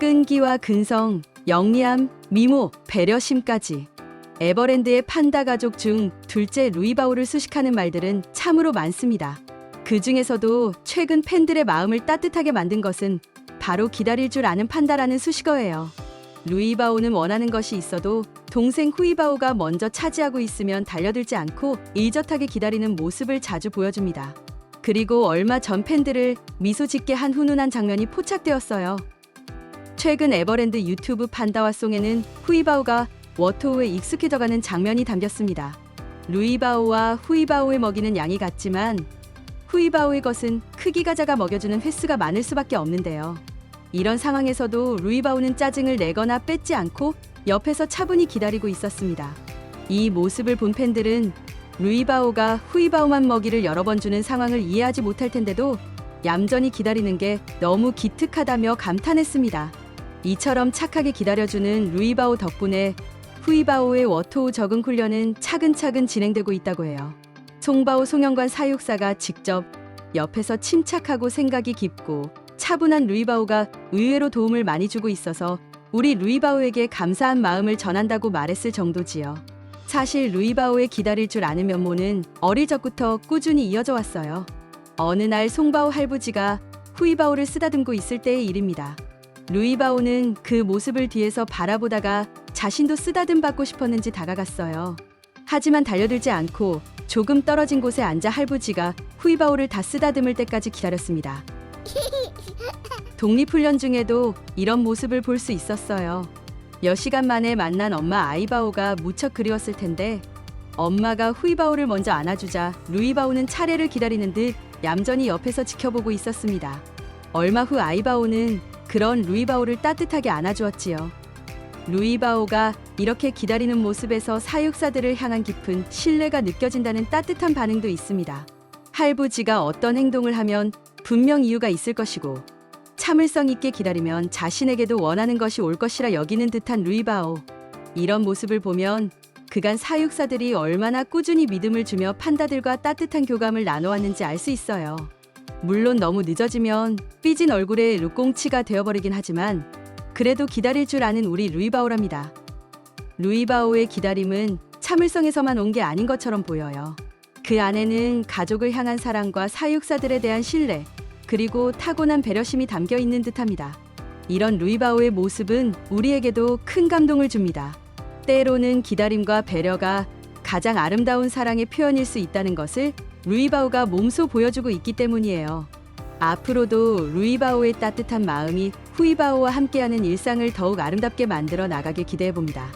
끈기와 근성, 영리함, 미모, 배려심까지. 에버랜드의 판다 가족 중 둘째 루이바오를 수식하는 말들은 참으로 많습니다. 그 중에서도 최근 팬들의 마음을 따뜻하게 만든 것은 바로 기다릴 줄 아는 판다라는 수식어예요. 루이바오는 원하는 것이 있어도 동생 후이바오가 먼저 차지하고 있으면 달려들지 않고 일젓하게 기다리는 모습을 자주 보여줍니다. 그리고 얼마 전 팬들을 미소 짓게 한 훈훈한 장면이 포착되었어요. 최근 에버랜드 유튜브 판다와 송에는 후이바오가 워토우에 익숙해져가는 장면이 담겼습니다. 루이바오와 후이바오의 먹이는 양이 같지만 후이바오의 것은 크기가 작아 먹여주는 횟수가 많을 수밖에 없는데요. 이런 상황에서도 루이바오는 짜증을 내거나 뺏지 않고 옆에서 차분히 기다리고 있었습니다. 이 모습을 본 팬들은 루이바오가 후이바오만 먹이를 여러 번 주는 상황을 이해하지 못할 텐데도 얌전히 기다리는 게 너무 기특하다며 감탄했습니다. 이처럼 착하게 기다려주는 루이바오 덕분에 후이바오의 워토우 적응 훈련은 차근차근 진행되고 있다고 해요. 송바오 송영관 사육사가 직접 옆에서 침착하고 생각이 깊고 차분한 루이바오가 의외로 도움을 많이 주고 있어서 우리 루이바오에게 감사한 마음을 전한다고 말했을 정도지요. 사실 루이바오의 기다릴 줄 아는 면모는 어릴 적부터 꾸준히 이어져 왔어요. 어느 날 송바오 할부지가 후이바오를 쓰다듬고 있을 때의 일입니다. 루이바오는 그 모습을 뒤에서 바라보다가 자신도 쓰다듬 받고 싶었는지 다가갔어요. 하지만 달려들지 않고 조금 떨어진 곳에 앉아 할부지가 후이바오를 다 쓰다듬을 때까지 기다렸습니다. 독립훈련 중에도 이런 모습을 볼 수 있었어요. 몇 시간 만에 만난 엄마 아이바오가 무척 그리웠을 텐데 엄마가 후이바오를 먼저 안아주자 루이바오는 차례를 기다리는 듯 얌전히 옆에서 지켜보고 있었습니다. 얼마 후 아이바오는 그런 루이바오를 따뜻하게 안아주었지요. 루이바오가 이렇게 기다리는 모습에서 사육사들을 향한 깊은 신뢰가 느껴진다는 따뜻한 반응도 있습니다. 할부지가 어떤 행동을 하면 분명 이유가 있을 것이고 참을성 있게 기다리면 자신에게도 원하는 것이 올 것이라 여기는 듯한 루이바오. 이런 모습을 보면 그간 사육사들이 얼마나 꾸준히 믿음을 주며 판다들과 따뜻한 교감을 나눠왔는지 알 수 있어요. 물론 너무 늦어지면 삐진 얼굴에 룩꽁치가 되어버리긴 하지만 그래도 기다릴 줄 아는 우리 루이바오랍니다. 루이바오의 기다림은 참을성에서만 온 게 아닌 것처럼 보여요. 그 안에는 가족을 향한 사랑과 사육사들에 대한 신뢰, 그리고 타고난 배려심이 담겨 있는 듯합니다. 이런 루이바오의 모습은 우리에게도 큰 감동을 줍니다. 때로는 기다림과 배려가 가장 아름다운 사랑의 표현일 수 있다는 것을 루이바오가 몸소 보여주고 있기 때문이에요. 앞으로도 루이바오의 따뜻한 마음이 후이바오와 함께하는 일상을 더욱 아름답게 만들어 나가길 기대해 봅니다.